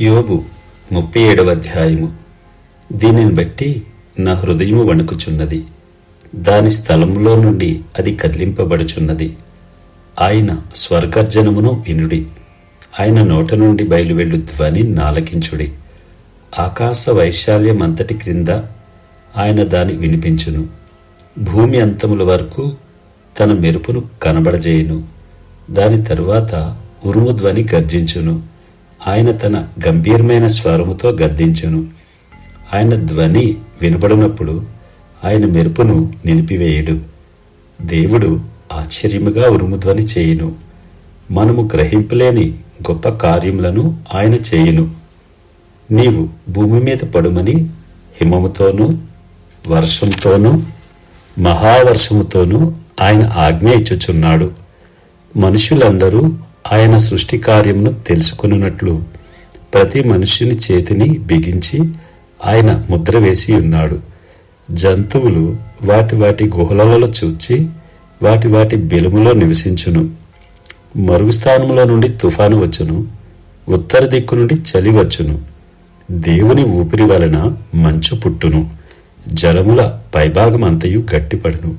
యోబు ముప్పై ఏడవ అధ్యాయము. దీనిని బట్టి నా హృదయము వణుకుచున్నది. దాని స్థలములో నుండి అది కదిలింపబడుచున్నది. ఆయన స్వర్గర్జనమును వినుడి. ఆయన నోట నుండి బయలువెళ్ళు ధ్వని నాలకించుడి. ఆకాశ వైశాల్యం అంతటి క్రింద ఆయన దాని వినిపించును. భూమి అంతముల వరకు తన మెరుపును కనబడజేయును. దాని తరువాత ఉరుము ధ్వని గర్జించును. ఆయన తన గంభీరమైన స్వరముతో గద్దించును. ఆయన ధ్వని వినబడినప్పుడు ఆయన మెరుపును నిలిపివేయుడు. దేవుడు ఆశ్చర్యముగా ఉరుముధ్వని చేయును. మనము గ్రహింపలేని గొప్ప కార్యములను ఆయన చేయును. నీవు భూమి మీద పడుమని హిమముతోనూ వర్షంతోనూ మహావర్షముతోనూ ఆయన ఆజ్ఞ ఇచ్చుచున్నాడు. మనుషులందరూ ఆయన సృష్టి కార్యమును తెలుసుకున్నట్లు ప్రతి మనుష్యుని చేతిని బిగించి ఆయన ముద్ర వేసి ఉన్నాడు. జంతువులు వాటి వాటి గుహలలో చూచి వాటి వాటి బెలుములో నివసించును. మరుగుస్థానంలో నుండి తుఫాను వచ్చును. ఉత్తర దిక్కు నుండి చలి వచ్చును. దేవుని ఊపిరి వలన మంచు పుట్టును. జలముల పైభాగం అంతయు గట్టిపడును.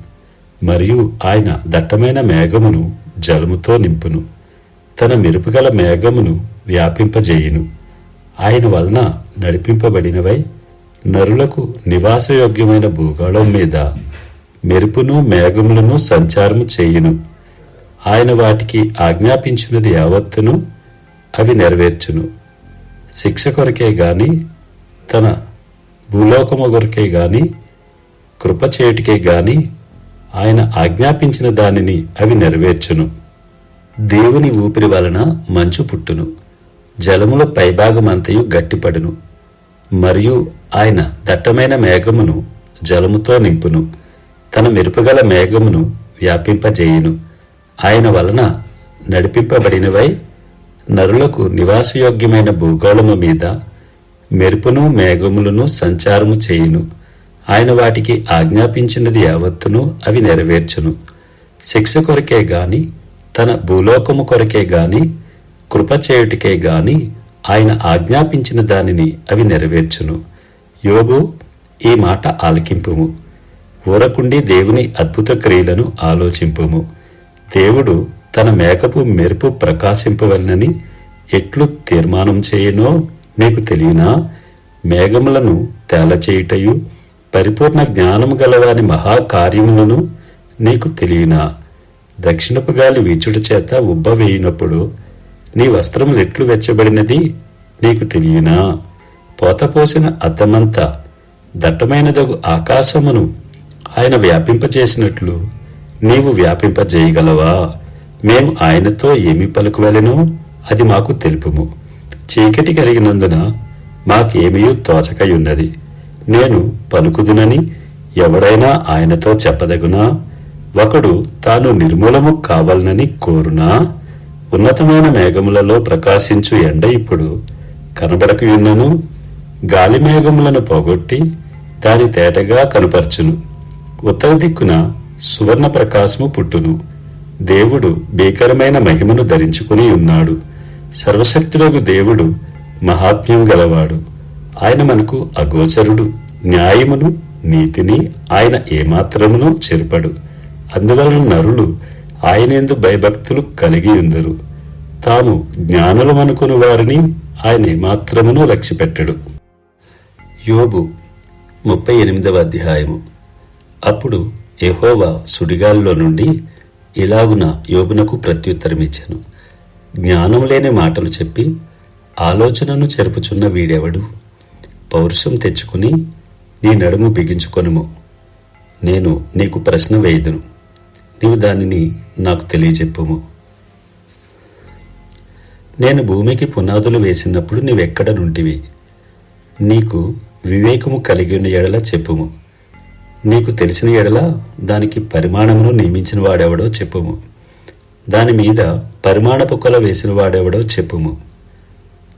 మరియు ఆయన దట్టమైన మేఘమును జలముతో నింపును. తన మెరుపుగల మేఘమును వ్యాపింపజేయును. ఆయన వలన నడిపింపబడినవై నరులకు నివాసయోగ్యమైన భూగోళం మీద మెరుపును మేఘములను సంచారము చేయును. ఆయన వాటికి ఆజ్ఞాపించినది యావత్తును అవి నెరవేర్చును. శిక్ష కొరకే గాని తన భూలోకము కొరకే గాని కృపచేయుటికే గాని ఆయన ఆజ్ఞాపించిన దానిని అవి నెరవేర్చును. దేవుని ఊపిరి వలన మంచు పుట్టును. జలముల పైభాగమంతయు గట్టిపడును. మరియు ఆయన దట్టమైన మేఘమును జలముతో నింపును. తన మెరుపుగల మేఘమును వ్యాపింపజేయును. ఆయన వలన నడిపింపబడినవై నరులకు నివాసయోగ్యమైన భూగోళము మీద మెరుపును మేఘములను సంచారము చేయును. ఆయన వాటికి ఆజ్ఞాపించినది యావత్తును అవి నెరవేర్చును. శిక్ష కొరకే గాని తన భూలోకము కొరకే గాని కృపచేయుటికే గాని ఆయన ఆజ్ఞాపించిన దానిని అవి నెరవేర్చును. యోబు ఈ మాట ఆలకింపుము. ఊరకుండి దేవుని అద్భుత క్రియలను ఆలోచింపుము. దేవుడు తన మేకపు మెరుపు ప్రకాశింపవలనని ఎట్లు తీర్మానం చేయనో మీకు తెలియనా? మేఘములను తేలచేయుటయు పరిపూర్ణ జ్ఞానము గలవాని మహాకార్యములను నీకు తెలియనా? దక్షిణపు గాలి వీచుడు చేత ఉబ్బవేయినప్పుడు నీ వస్త్రములు ఎట్లు వెచ్చబడినది నీకు తెలియనా? పోతపోసిన అద్దమంతా దట్టమైనదగు ఆకాశమును ఆయన వ్యాపింపజేసినట్లు నీవు వ్యాపింపజేయగలవా? మేము ఆయనతో ఏమి పలుకువలెనో? అది మాకు తెలుపుము. చీకటి కలిగినందున మాకేమీ తోచకయున్నది. నేను పలుకుదునని ఎవడైనా ఆయనతో చెప్పదగునా? ఒకడు తాను నిర్మూలము కావాలనని కోరునా? ఉన్నతమైన మేఘములలో ప్రకాశించు ఎండ ఇప్పుడు కనబడకయున్నను గాలి మేఘములను పోగొట్టి దాని తేటగా కనుపర్చును. ఉత్తర దిక్కున సువర్ణ ప్రకాశము పుట్టును. దేవుడు భీకరమైన మహిమను ధరించుకుని ఉన్నాడు. సర్వశక్తులకు దేవుడు మహాత్మ్యం గలవాడు. ఆయన మనకు అగోచరుడు న్యాయమును నీతిని ఆయన ఏమాత్రమును చెరుపడు. అందువలన నరులు ఆయనేందు భయభక్తులు కలిగి ఉందరు. తాము జ్ఞానులమనుకుని వారిని ఆయన మాత్రమును లక్ష్యపెట్టడు. యోబు ముప్పై ఎనిమిదవ అధ్యాయము. అప్పుడు ఎహోవా సుడిగాల్లో నుండి ఇలాగున యోబునకు ప్రత్యుత్తరమిచ్చాను. జ్ఞానం లేని మాటలు చెప్పి ఆలోచనను చెరుపుచున్న వీడెవడు? పౌరుషం తెచ్చుకుని నీ నడుము బిగించుకొనుము. నేను నీకు ప్రశ్న వేయదును. నీవు దానిని నాకు తెలియజెప్పుము నేను భూమికి పునాదులు వేసినప్పుడు నీవెక్కడ నుంటివి? నీకు వివేకము కలిగి ఉన్న ఎడల చెప్పుము. నీకు తెలిసిన ఎడల దానికి పరిమాణమును నియమించిన వాడెవడో చెప్పుము. దాని మీద పరిమాణపు కొల వేసిన వాడెవడో చెప్పుము.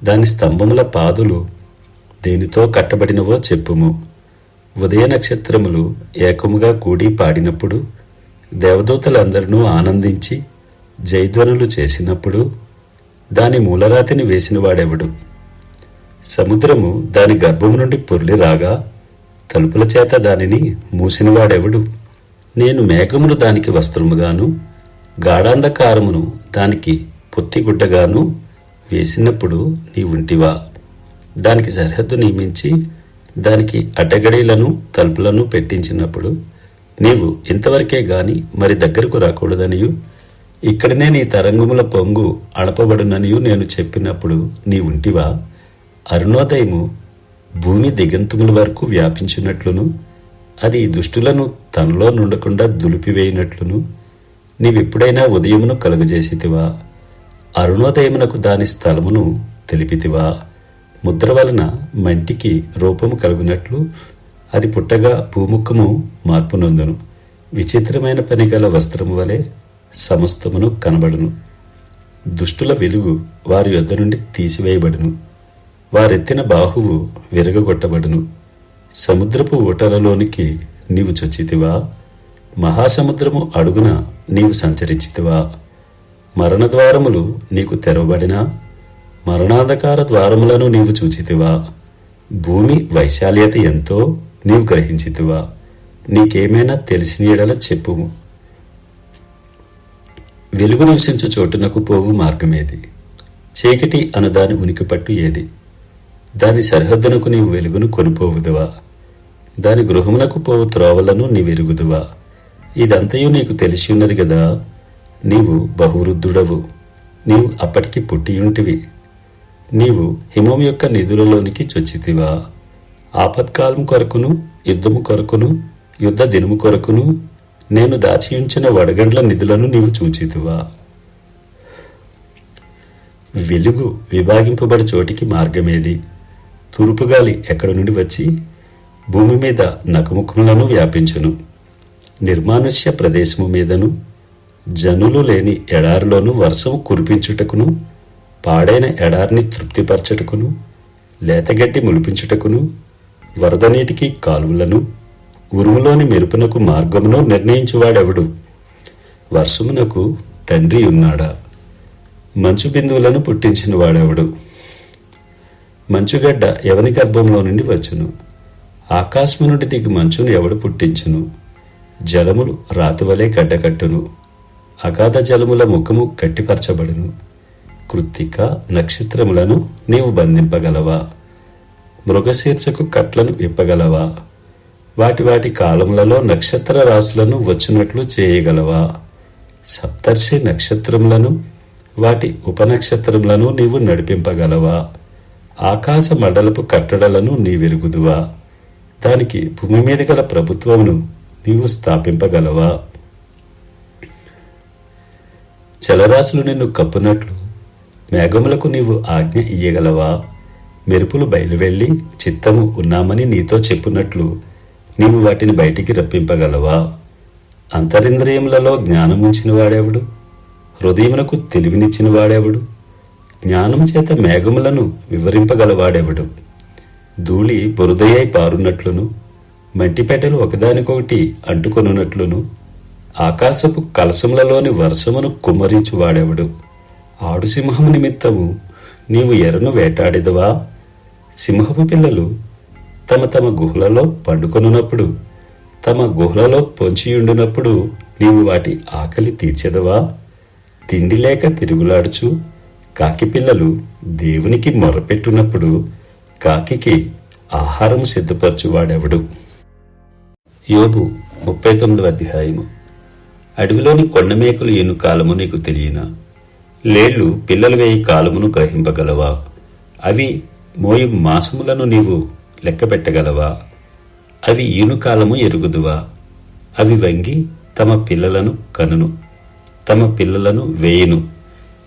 దాని స్తంభముల పాదులు దేనితో కట్టబడినవో చెప్పుము. ఉదయ నక్షత్రములు ఏకముగా కూడి పాడినప్పుడు దేవదూతలందరినూ ఆనందించి జయధ్వనులు చేసినప్పుడు దాని మూలరాతిని వేసినవాడెవడు సముద్రము దాని గర్భము నుండి పొర్లి రాగా తలుపుల చేత దానిని మూసినవాడెవడు నేను మేఘమును దానికి వస్త్రముగాను గాఢాంధకారమును దానికి పొత్తిగుడ్డగాను వేసినప్పుడు నీ ఉంటివా దానికి సరిహద్దు నియమించి దానికి అడ్డగడీలను తలుపులను పెట్టించినప్పుడు నీవు ఇంతవరకే గాని మరి దగ్గరకు రాకూడదనియు? ఇక్కడనే నీ తరంగముల పొంగు అడపబడుననియు నేను చెప్పినప్పుడు నీ ఉంటివా? అరుణోదయము భూమి దిగంతముల వరకు వ్యాపించినట్లును అది దుష్టులను తనలో నుండకుండా దులిపివేయినట్లును నీవెప్పుడైనా ఉదయమును కలుగజేసితివా? అరుణోదయమునకు దాని స్థలమును తెలిపితివా? ముద్ర వలన మంటికి రూపము కలుగునట్లు అది పుట్టగా భూముఖము మార్పు నొందును విచిత్రమైన పని గల వస్త్రము వలె సమస్తమును కనబడును. దుష్టుల వెలుగు వారి యొద్ద నుండి తీసివేయబడును. వారెత్తిన బాహువు విరగగొట్టబడును. సముద్రపు ఊటలలోనికి నీవు చొచ్చితివా? మహాసముద్రము అడుగున నీవు సంచరించితివా? మరణద్వారములు నీకు తెరవబడినా? మరణాంధకార ద్వారములను నీవు చూచితివా? భూమి వైశాల్యత ఎంతో? నీవు గ్రహించితివా? నీకేమైనా తెలిసిన ఎడల చెప్పుము. వెలుగు నివసించు చోటునకు పోవు మార్గమేది. చీకటి అను దాని ఉనికి పట్టు ఏది? దాని సరిహద్దునకు నీవు వెలుగును కొనిపోవుదువా? దాని గృహమునకు పోవు త్రోవలను నీవెరుగుదువా? ఇదంతయు నీకు తెలిసి ఉన్నది కదా నీవు బహువృద్ధుడవు. నీవు అప్పటికి పుట్టియుంటివి. నీవు హిమం యొక్క నిధులలోనికి చొచ్చితివా? ఆపత్కాలం కొరకును యుద్ధము కొరకును యుద్ధ దినము కొరకును నేను దాచియుంచిన వడగండ్ల నిధులను నీవు చూచితివా. వెలుగు విభాగింపబడి చోటికి మార్గమేది. తూర్పుగాలి ఎక్కడి నుండి వచ్చి భూమి మీద నకముఖములను వ్యాపించును. నిర్మానుష్య ప్రదేశము మీదను జనులు లేని ఎడారిలోను వర్షం కురిపించుటకును పాడైన ఎడారిని తృప్తిపరచుటకును లేతగడ్డి ములిపించుటకును వరద నీటికి కాలువలను ఉరుములోని మెరుపునకు మార్గమును నిర్ణయించువాడెవడు? వర్షమునకు తండ్రి ఉన్నాడా? మంచు బిందువులను పుట్టించిన వాడెవడు? మంచుగడ్డ ఎవని గర్భంలో నుండి వచ్చును. ఆకాశము నుండి దిగి మంచును ఎవడు పుట్టించును? జలములు రాతివలే గడ్డకట్టును అగాధ జలముల ముఖము గట్టిపరచబడును. కృత్తిక నక్షత్రములను నీవు బంధింపగలవా? మృగశీర్షకు కట్లను విప్పగలవా? వాటి వాటి కాలములలో నక్షత్ర రాశులను వచ్చినట్లు చేయగలవా? సప్తర్షి నక్షత్రములను వాటి ఉపనక్షత్రములను నీవు నడిపింపగలవా? ఆకాశ మండలపు కట్టడలను నీవెరుగుదువా? దానికి భూమి మీద గల ప్రభుత్వమును నీవు స్థాపింపగలవా? జలరాశులు నిన్ను కప్పునట్లు మేఘములకు నీవు ఆజ్ఞ ఇయ్యగలవా? మెరుపులు బయలువెళ్ళి చిత్తము ఉన్నామని నీతో చెప్పినట్లు నీవు వాటిని బయటికి రప్పింపగలవా? అంతరింద్రియములలో జ్ఞానముంచిన వాడెవడు? హృదయమునకు తెలివినిచ్చిన వాడెవడు? జ్ఞానము చేత మేఘములను వివరింపగలవాడెవడు ధూళి బురదయ్యై పారునట్లును మట్టిపెట్టెలు ఒకదానికొకటి అంటుకొనున్నట్లును ఆకాశపు కలసములలోని వర్షమును కుమ్మరించువాడెవడు? ఆడుసింహము నిమిత్తము నీవు ఎరను వేటాడిదవా? సింహపు పిల్లలు తమ తమ గుహలలో పండుకొనున్నప్పుడు తమ గుహలలో పొంచియుండునప్పుడు నీవు వాటి ఆకలి తీర్చెదవా? తిండి లేక తిరుగులాడుచు కాకి పిల్లలు దేవునికి మొరపెట్టునప్పుడు కాకికి ఆహారం సిద్ధపరచువాడెవడు? యోబు ముప్పై తొమ్మిదవ అధ్యాయము. అడవిలోని కొండమేకలు ఎను కాలము నీకు తెలియనా? లేళ్ళు పిల్లలు వేయి కాలమును గ్రహింపగలవా? అవి మోయి మాసములను నీవు లెక్కపెట్టగలవా అవి ఈను కాలము ఎరుగుదువా? అవి వంగి తమ పిల్లలను కనును తమ పిల్లలను వేయును.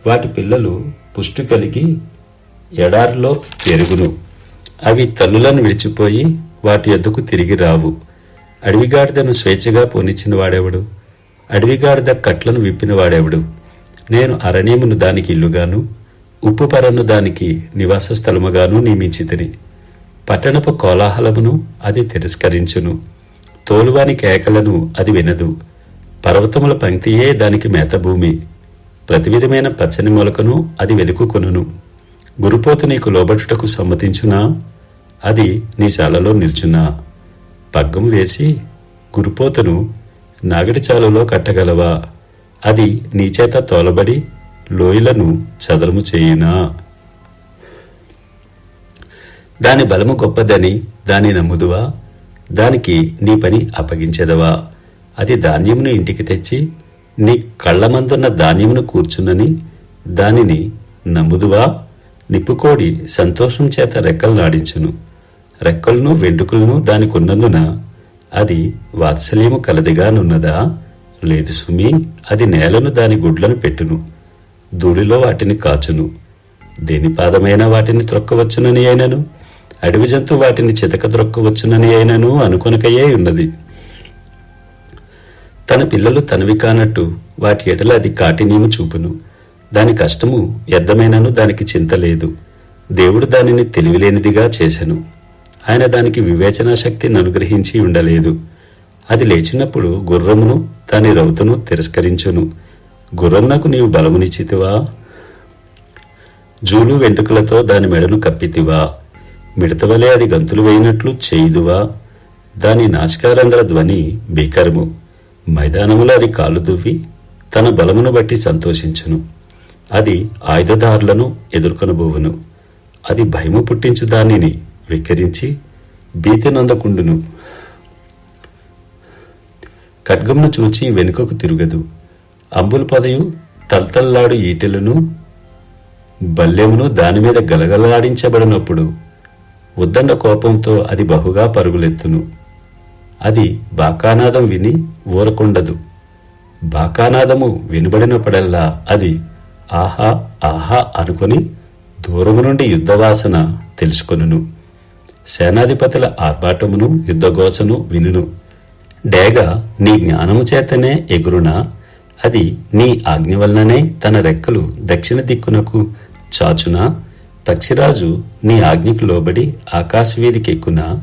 వాటి పిల్లలు పుష్టి కలిగి ఎడారిలో పెరుగును. అవి తల్లులను విడిచిపోయి వాటి ఎద్దుకు తిరిగి రావు. అడవిగాడిదను స్వేచ్ఛగా పోనిచ్చిన వాడెవడు? అడవిగాడిద కట్లను విప్పిన వాడెవడు? నేను అరణ్యమును దానికి ఇల్లుగాను ఉప్పు పరను దానికి నివాస స్థలముగాను నియమించితిని. పట్టణపు కోలాహలమును అది తిరస్కరించును. తోలువాని కేకలను అది వినదు. పర్వతముల పంక్తియే దానికి మేతభూమి. ప్రతి విధమైన పచ్చని మొలకను అది వెదుకుకొనును. గురుపోతు నీకు లోబట్టుటకు సమ్మతించునా? అది నీ శాలలో నిల్చున్నా పగ్గం వేసి గురుపోతును నాగటి చాలులో కట్టగలవా? అది నీ చేత తోలబడి లోయలను చదరము చేయునా. దాని బలము గొప్పదని దాని నమ్ముదువా? దానికి నీ పని అప్పగించెదవా? అది ధాన్యమును ఇంటికి తెచ్చి నీ కళ్ళమందున్న ధాన్యమును కూర్చున్నని దానిని నమ్ముదువా? నిప్పుకోడి సంతోషం చేత రెక్కలు నాడించును. రెక్కలను వెంట్రుకలను దానికున్నందున అది వాత్సల్యము కలదిగానున్నదా? లేదు సుమి అది నేలను దాని గుడ్లను పెట్టును. ధూళిలో వాటిని కాచును. దేని పాదమైన వాటిని త్రొక్కవచ్చునని అయినను. అడవి జంతు వాటిని చితక త్రొక్కవచ్చునని అయినను అనుకొనకయే ఉన్నది. తన పిల్లలు తనవి కానట్టు వాటి ఎడల అది కాటినీము చూపును. దాని కష్టము వ్యర్థమైనను దానికి చింత లేదు. దేవుడు దానిని తెలివిలేనిదిగా చేశను ఆయన దానికి వివేచనా శక్తిని అనుగ్రహించి ఉండలేదు. అది లేచినప్పుడు గుర్రమును దాని రౌతును తిరస్కరించును. గుర్రమునకు నీవు బలమునిచ్చితివా? జూలు వెంట్రుకలతో దాని మెడను కప్పితివా? మిడతవలే అది గంతులు వేయినట్లు చేయుదువా? దాని నాశకారంధ్ర ధ్వని భీకరము. మైదానములో అది కాలు దువ్వి తన బలమును బట్టి సంతోషించును. అది ఆయుధదారులను ఎదుర్కొనబోవును. అది భయము పుట్టించు దానిని వికరించి భీతి నొందకుండును. ఖడ్గమును చూచి వెనుకకు తిరగదు. అంబుల పదయు తల్తల్లాడు ఈటెలను బల్యమును దానిమీద గలగలాడించబడినప్పుడు ఉద్దండ కోపంతో అది బహుగా పరుగులెత్తును. అది బాకానాదం విని ఊరకుండదు. బాకానాదము వినబడినప్పుడల్లా అది ఆహా ఆహా అనుకొని దూరము నుండి యుద్ధవాసన తెలుసుకొనును. సేనాధిపతుల ఆర్భాటమును యుద్ధఘోషను వినును. డేగ నీ జ్ఞానము చేతనే ఎగురునా? అది నీ ఆజ్ఞ వలననే తన రెక్కలు దక్షిణ దిక్కునకు చాచునా? పక్షిరాజు నీ ఆజ్ఞకు లోబడి ఆకాశవీధికెక్కునా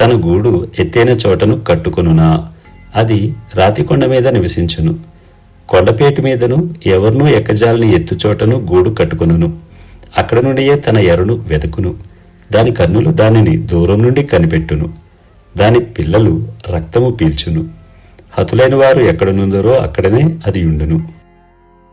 తన గూడు ఎత్తైన చోటను కట్టుకొనునా? అది రాతి కొండ మీద నివసించును. కొండపేటి మీదను ఎవరినూ ఎక్కజాలని ఎత్తుచోటను గూడు కట్టుకొనును. అక్కడ నుండియే తన ఎరను వెతుకును. దాని కన్నులు దానిని దూరం నుండి కనిపెట్టును. దాని పిల్లలు రక్తము పీల్చును. హతులైన వారు ఎక్కడనుందరో అక్కడనే అది ఉండును.